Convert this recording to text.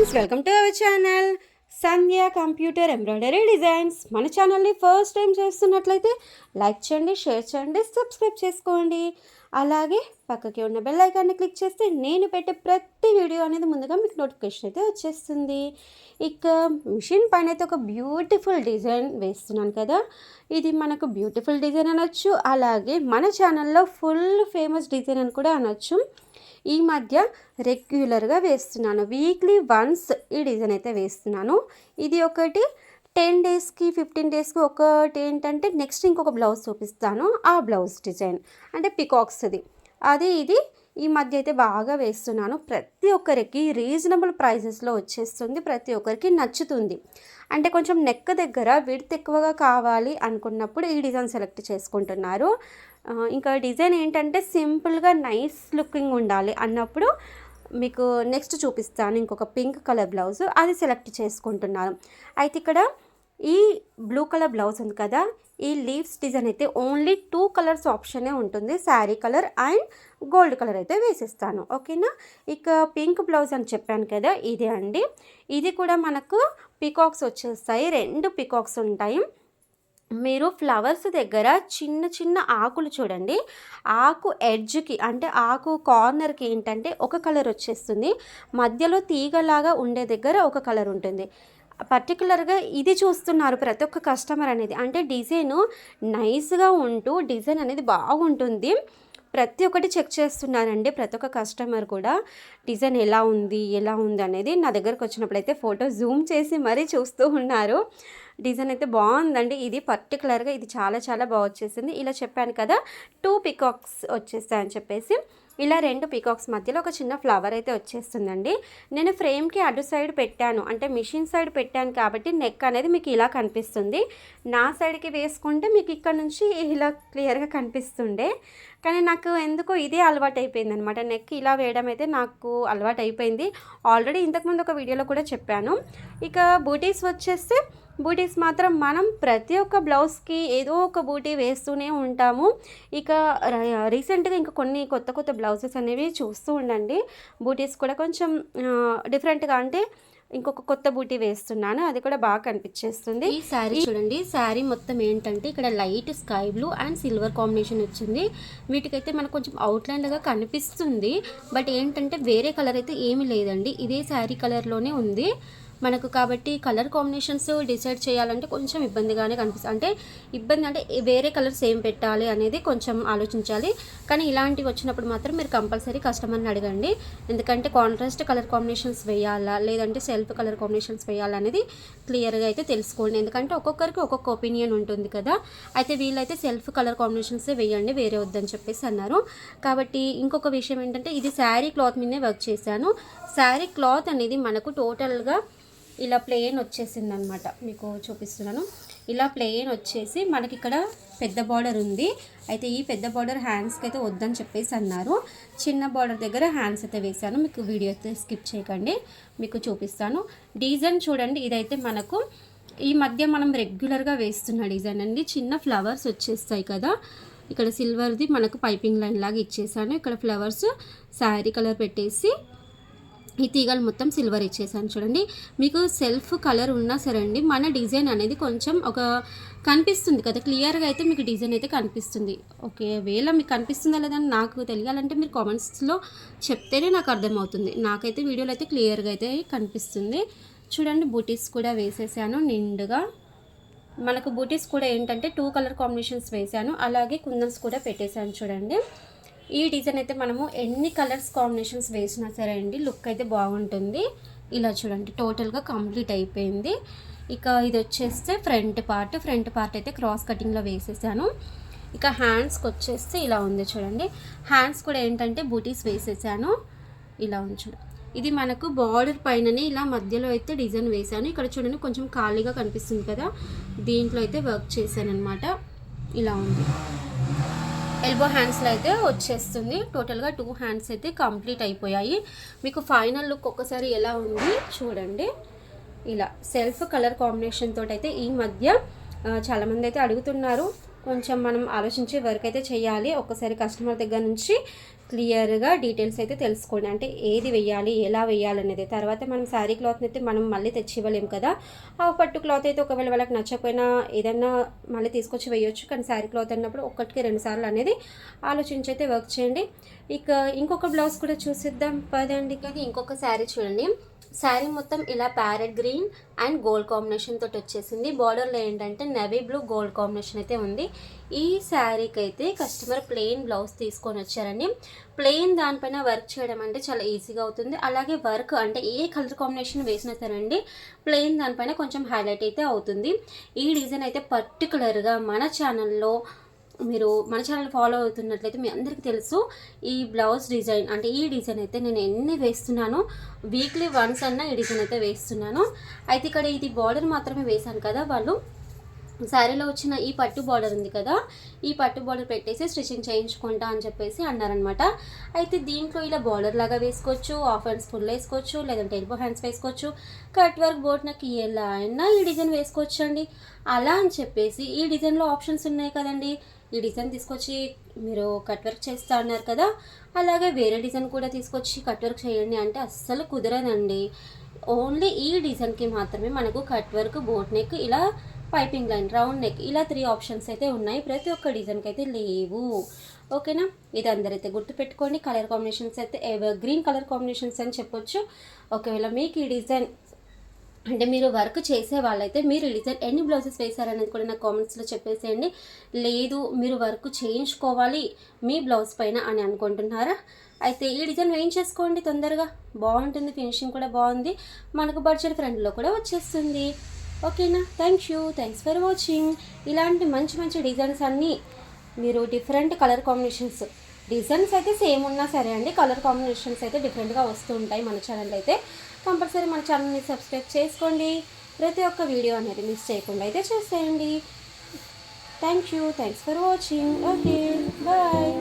Friends welcome to our channel. Sandhya computer embroidery designs. మన ఛానల్ని first time చేస్తున్నట్లయితే like చేయండి షేర్ చేయండి సబ్స్క్రైబ్ చేసుకోండి. అలాగే పక్కకి ఉన్న బెల్ ఐకాన్ని క్లిక్ చేస్తే నేను పెట్టే ప్రతి వీడియో అనేది ముందుగా మీకు నోటిఫికేషన్ అయితే వచ్చేస్తుంది. ఇక మిషన్ పైన అయితే ఒక బ్యూటిఫుల్ డిజైన్ వేస్తున్నాను కదా. ఇది మనకు బ్యూటిఫుల్ డిజైన్ అనొచ్చు అలాగే మన ఛానల్లో ఫుల్ ఫేమస్ డిజైన్ అని కూడా అనొచ్చు. ఈ మధ్య రెగ్యులర్గా వేస్తున్నాను. వీక్లీ వన్స్ ఈ డిజైన్ అయితే వేస్తున్నాను. ఇది ఒకటి టెన్ డేస్కి ఫిఫ్టీన్ డేస్కి ఒకటి ఏంటంటే నెక్స్ట్ ఇంకొక బ్లౌజ్ చూపిస్తాను. ఆ బ్లౌజ్ డిజైన్ అంటే పికాక్స్ది. అది ఇది. ఈ మధ్య అయితే బాగా వేస్తున్నాను. ప్రతి ఒక్కరికి రీజనబుల్ ప్రైజెస్లో వచ్చేస్తుంది. ప్రతి ఒక్కరికి నచ్చుతుంది. అంటే కొంచెం నెక్ దగ్గర విడ్త్ ఎక్కువగా కావాలి అనుకున్నప్పుడు ఈ డిజైన్ సెలెక్ట్ చేసుకుంటున్నారు. ఇంకా డిజైన్ ఏంటంటే సింపుల్గా నైస్ లుకింగ్ ఉండాలి అన్నప్పుడు మీకు నెక్స్ట్ చూపిస్తాను ఇంకొక పింక్ కలర్ బ్లౌజ్ అది సెలెక్ట్ చేసుకుంటున్నాను. అయితే ఇక్కడ ఈ బ్లూ కలర్ బ్లౌజ్ ఉంది కదా ఈ లీవ్స్ డిజైన్ అయితే ఓన్లీ టూ కలర్స్ ఆప్షనే ఉంటుంది. Sari colour and gold colour అయితే వేసిస్తాను. ఓకేనా ఇక పింక్ బ్లౌజ్ అని చెప్పాను కదా ఇదే అండి. ఇది కూడా మనకు పికాక్స్ వచ్చేస్తాయి. రెండు పికాక్స్ ఉంటాయి. మీరు ఫ్లవర్స్ దగ్గర చిన్న చిన్న ఆకులు చూడండి. ఆకు ఎడ్జ్కి అంటే ఆకు కార్నర్కి ఏంటంటే ఒక కలర్ వచ్చేస్తుంది. మధ్యలో తీగలాగా ఉండే దగ్గర ఒక కలర్ ఉంటుంది. పర్టికులర్గా ఇది చూస్తున్నారు ప్రతి ఒక్క కస్టమర్ అనేది. అంటే డిజైన్ నైస్గా ఉంటూ డిజైన్ అనేది బాగుంటుంది. ప్రతి ఒక్కటి చెక్ చేస్తున్నారండి ప్రతి ఒక్క కస్టమర్ కూడా. డిజైన్ ఎలా ఉంది ఎలా ఉంది అనేది నా దగ్గరకు వచ్చినప్పుడు అయితే ఫోటో జూమ్ చేసి మరీ చూస్తూ ఉన్నారు. డిజైన్ అయితే బాగుందండి. ఇది పర్టికులర్గా ఇది చాలా చాలా బాగా వచ్చేసింది. ఇలా చెప్పాను కదా టూ పికాక్స్ వచ్చేస్తాయని చెప్పేసి. ఇలా రెండు పికాక్స్ మధ్యలో ఒక చిన్న ఫ్లవర్ అయితే వచ్చేస్తుందండి. నేను ఫ్రేమ్కి అటు సైడ్ పెట్టాను. అంటే మిషన్ సైడ్ పెట్టాను కాబట్టి నెక్ అనేది మీకు ఇలా కనిపిస్తుంది. నా సైడ్కి వేసుకుంటే మీకు ఇక్కడ నుంచి ఇలా క్లియర్గా కనిపిస్తుండే. కానీ నాకు ఎందుకో ఇదే అలవాటు అయిపోయింది అనమాట నెక్ ఇలా వేయడం అయితే నాకు అలవాటు అయిపోయింది. ఆల్రెడీ ఇంతకుముందు ఒక వీడియోలో కూడా చెప్పాను. ఇక బూటీస్ వచ్చేస్తే బూటీస్ మాత్రం మనం ప్రతి ఒక్క బ్లౌజ్కి ఏదో ఒక బూటీ వేస్తూనే ఉంటాము. ఇక రీసెంట్గా ఇంకా కొన్ని కొత్త కొత్త బ్లౌజెస్ అనేవి చూస్తూ ఉండండి. బూటీస్ కూడా కొంచెం డిఫరెంట్గా అంటే ఇంకొక కొత్త బూటీ వేస్తున్నాను. అది కూడా బాగా కనిపించేస్తుంది. ఈ శారీ చూడండి. శారీ మొత్తం ఏంటంటే ఇక్కడ light sky blue and silver combination వచ్చింది. వీటికైతే మనకు కొంచెం అవుట్లైన్గా కనిపిస్తుంది. బట్ ఏంటంటే వేరే కలర్ అయితే ఏమీ లేదండి. ఇదే శారీ కలర్లోనే ఉంది. మనకు కాబట్టి కలర్ కాంబినేషన్స్ డిసైడ్ చేయాలంటే కొంచెం ఇబ్బందిగానే కనిపిస్తుంది అంటే ఇబ్బంది అంటే వేరే కలర్స్ ఏం పెట్టాలి అనేది కొంచెం ఆలోచించాలి. కానీ ఇలాంటివి వచ్చినప్పుడు మాత్రం మీరు కంపల్సరీ కస్టమర్ని అడగండి. ఎందుకంటే కాంట్రాస్ట్ కలర్ కాంబినేషన్స్ వేయాలా లేదంటే సెల్ఫ్ కలర్ కాంబినేషన్స్ వేయాలా అనేది క్లియర్గా అయితే తెలుసుకోండి. ఎందుకంటే ఒక్కొక్కరికి ఒక్కొక్క ఒపీనియన్ ఉంటుంది కదా. అయితే వీళ్ళైతే సెల్ఫ్ కలర్ కాంబినేషన్సే వేయండి వేరే వద్దని చెప్పేసి అన్నారు. కాబట్టి ఇంకొక విషయం ఏంటంటే ఇది శారీ క్లాత్ మీదే వర్క్ చేశాను. శారీ క్లాత్ అనేది మనకు టోటల్గా ఇలా ప్లెయిన్ వచ్చేసింది అనమాట మీకు చూపిస్తున్నాను. ఇలా ప్లెయిన్ వచ్చేసి మనకి ఇక్కడ పెద్ద బార్డర్ ఉంది. అయితే ఈ పెద్ద బార్డర్ హ్యాండ్స్కి అయితే వద్దని చెప్పేసి అన్నారు. చిన్న బార్డర్ దగ్గర హ్యాండ్స్ అయితే వేశాను. మీకు వీడియో అయితే స్కిప్ చేయకండి. మీకు చూపిస్తాను. డిజైన్ చూడండి. ఇదైతే మనకు ఈ మధ్య మనం రెగ్యులర్గా వేస్తున్న డిజైన్ అండి. చిన్న ఫ్లవర్స్ వచ్చేస్తాయి కదా. ఇక్కడ సిల్వర్ది మనకు పైపింగ్ లైన్ లాగా ఇచ్చేసాను. ఇక్కడ ఫ్లవర్స్ శారీ కలర్ పెట్టేసి ఈ తీగలు మొత్తం సిల్వర్ ఇచ్చేసాను చూడండి. మీకు సెల్ఫ్ కలర్ ఉన్నా సరే అండి మన డిజైన్ అనేది కొంచెం ఒక కనిపిస్తుంది కదా క్లియర్గా అయితే మీకు డిజైన్ అయితే కనిపిస్తుంది. ఓకే వేళ మీకు కనిపిస్తుందా లేదని నాకు తెలియాలంటే మీరు కామెంట్స్లో చెప్తేనే నాకు అర్థమవుతుంది. నాకైతే వీడియోలో అయితే క్లియర్గా అయితే కనిపిస్తుంది. చూడండి బూటీస్ కూడా వేసేసాను నిండుగా. మనకు బూటీస్ కూడా ఏంటంటే టూ కలర్ కాంబినేషన్స్ వేసాను. అలాగే కుందన్స్ కూడా పెట్టేశాను చూడండి. ఈ డిజైన్ అయితే మనము ఎన్ని కలర్స్ కాంబినేషన్స్ వేసినా సరే అండి లుక్ అయితే బాగుంటుంది. ఇలా చూడండి టోటల్గా కంప్లీట్ అయిపోయింది. ఇక ఇది వచ్చేస్తే ఫ్రంట్ పార్ట్. ఫ్రంట్ పార్ట్ అయితే క్రాస్ కటింగ్లో వేసేసాను. ఇక హ్యాండ్స్కి వచ్చేస్తే ఇలా ఉంది చూడండి. హ్యాండ్స్ కూడా ఏంటంటే బూటీస్ వేసేసాను. ఇలా ఉంది చూడండి ఇది మనకు బార్డర్ పైననే ఇలా మధ్యలో అయితే డిజైన్ వేసాను. ఇక్కడ చూడండి కొంచెం ఖాళీగా కనిపిస్తుంది కదా. దీంట్లో అయితే వర్క్ చేశాను అనమాట ఇలా ఉంది. ఎల్బో హ్యాండ్స్లో అయితే వచ్చేస్తుంది. టోటల్గా టూ హ్యాండ్స్ అయితే కంప్లీట్ అయిపోయాయి. మీకు ఫైనల్ లుక్ ఒక్కసారి ఎలా ఉంది చూడండి. ఇలా సెల్ఫ్ కలర్ కాంబినేషన్ తోటి అయితే ఈ మధ్య చాలామంది అయితే అడుగుతున్నారు. కొంచెం మనం ఆలోచించి వర్క్ అయితే చేయాలి. ఒక్కసారి కస్టమర్ దగ్గర నుంచి క్లియర్గా డీటెయిల్స్ అయితే తెలుసుకోండి. అంటే ఏది వెయ్యాలి ఎలా వెయ్యాలి అనేది. తర్వాత మనం శారీ క్లాత్ని అయితే మనం మళ్ళీ తెచ్చి ఇవ్వలేం కదా. ఆ పట్టు క్లాత్ అయితే ఒకవేళ వాళ్ళకి నచ్చకపోయినా ఏదైనా మళ్ళీ తీసుకొచ్చి వేయొచ్చు కానీ శారీ క్లాత్ అన్నప్పుడు ఒక్కటికి రెండు సార్లు అనేది ఆలోచించి అయితే వర్క్ చేయండి. ఇక ఇంకొక బ్లౌజ్ కూడా చూసిద్దాం. పదండి. ఇది ఇంకొక శారీ చూడండి. శారీ మొత్తం ఇలా parrot green and gold combination తోటి వచ్చేసింది. బార్డర్లో ఏంటంటే నెవీ బ్లూ గోల్డ్ కాంబినేషన్ అయితే ఉంది. ఈ శారీకి అయితే కస్టమర్ ప్లెయిన్ బ్లౌజ్ తీసుకొని వచ్చారండి. ప్లెయిన్ దానిపైన వర్క్ చేయడం అంటే చాలా ఈజీగా అవుతుంది. అలాగే వర్క్ అంటే ఏ కలర్ కాంబినేషన్ వేసినా సరే అండి ప్లెయిన్ దానిపైన కొంచెం హైలైట్ అయితే అవుతుంది. ఈ డిజైన్ అయితే పర్టికులర్గా మన ఛానల్లో మీరు మన ఛానల్ ఫాలో అవుతున్నట్లయితే మీ అందరికీ తెలుసు ఈ బ్లౌజ్ డిజైన్ అంటే ఈ డిజైన్ అయితే నేను ఎన్ని వేస్తున్నానో వీక్లీ వన్స్ అన్న ఈ డిజైన్ అయితే వేస్తున్నాను. అయితే ఇక్కడ ఇది బార్డర్ మాత్రమే వేశాను కదా వాళ్ళు. శారీలో వచ్చిన ఈ పట్టు బార్డర్ ఉంది కదా ఈ పట్టు బార్డర్ పెట్టేసి స్టిచ్చింగ్ చేయించుకుంటా అని చెప్పేసి అన్నారనమాట అయితే దీంట్లో ఇలా బార్డర్ లాగా వేసుకోవచ్చు హాఫ్ హ్యాండ్స్ ఫుల్ వేసుకోవచ్చు లేదంటే ఎల్బో హ్యాండ్స్ వేసుకోవచ్చు కట్ వర్క్ బోర్డ్ నాకు ఎలా అయినా ఈ డిజైన్ వేసుకోవచ్చు అండి అలా అని చెప్పేసి ఈ డిజైన్లో ఆప్షన్స్ ఉన్నాయి కదండి. ఈ డిజైన్ తీసుకొచ్చి మీరు కట్ వర్క్ చేస్తా అన్నారు కదా అలాగే వేరే డిజైన్ కూడా తీసుకొచ్చి కట్ వర్క్ చేయండి అంటే అస్సలు కుదరదండి. ఓన్లీ ఈ డిజైన్కి మాత్రమే మనకు కట్ వర్క్ బోట్ నెక్ ఇలా పైపింగ్ లైన్ రౌండ్ నెక్ ఇలా త్రీ ఆప్షన్స్ అయితే ఉన్నాయి. ప్రతి ఒక్క డిజైన్కి అయితే లేవు. ఓకేనా? ఇది అందరైతే గుర్తుపెట్టుకోండి కలర్ కాంబినేషన్స్ అయితే ఎవర్ గ్రీన్ కలర్ కాంబినేషన్స్ అని చెప్పొచ్చు. ఒకవేళ మీకు ఈ డిజైన్ అంటే మీరు వర్క్ చేసే వాళ్ళైతే మీరు డిజైన్ ఎన్ని బ్లౌజెస్ వేశారనేది కూడా నాకు కామెంట్స్లో చెప్పేసేయండి. లేదు మీరు వర్క్ చేయించుకోవాలి మీ బ్లౌజ్ పైన అని అనుకుంటున్నారా? అయితే ఈ డిజైన్ వేయించేసుకోండి తొందరగా. బాగుంటుంది ఫినిషింగ్ కూడా బాగుంది. మనకు బడ్జెట్ ఫ్రెండ్లో కూడా వచ్చేస్తుంది. ఓకేనా? Thank you thanks for watching ఇలాంటి మంచి మంచి డిజైన్స్ అన్నీ మీరు డిఫరెంట్ కలర్ కాంబినేషన్స్ డిజైన్స్ అయితే సేమ్ ఉన్నా సరే అండి కలర్ కాంబినేషన్స్ అయితే డిఫరెంట్గా వస్తూ ఉంటాయి మన ఛానల్ అయితే. కంపల్సరీ మన ఛానల్ని సబ్స్క్రైబ్ చేసుకోండి. ప్రతి ఒక్క వీడియో అనేది మిస్ చేయకుండా అయితే చేసేయండి. Thank you thanks for watching okay bye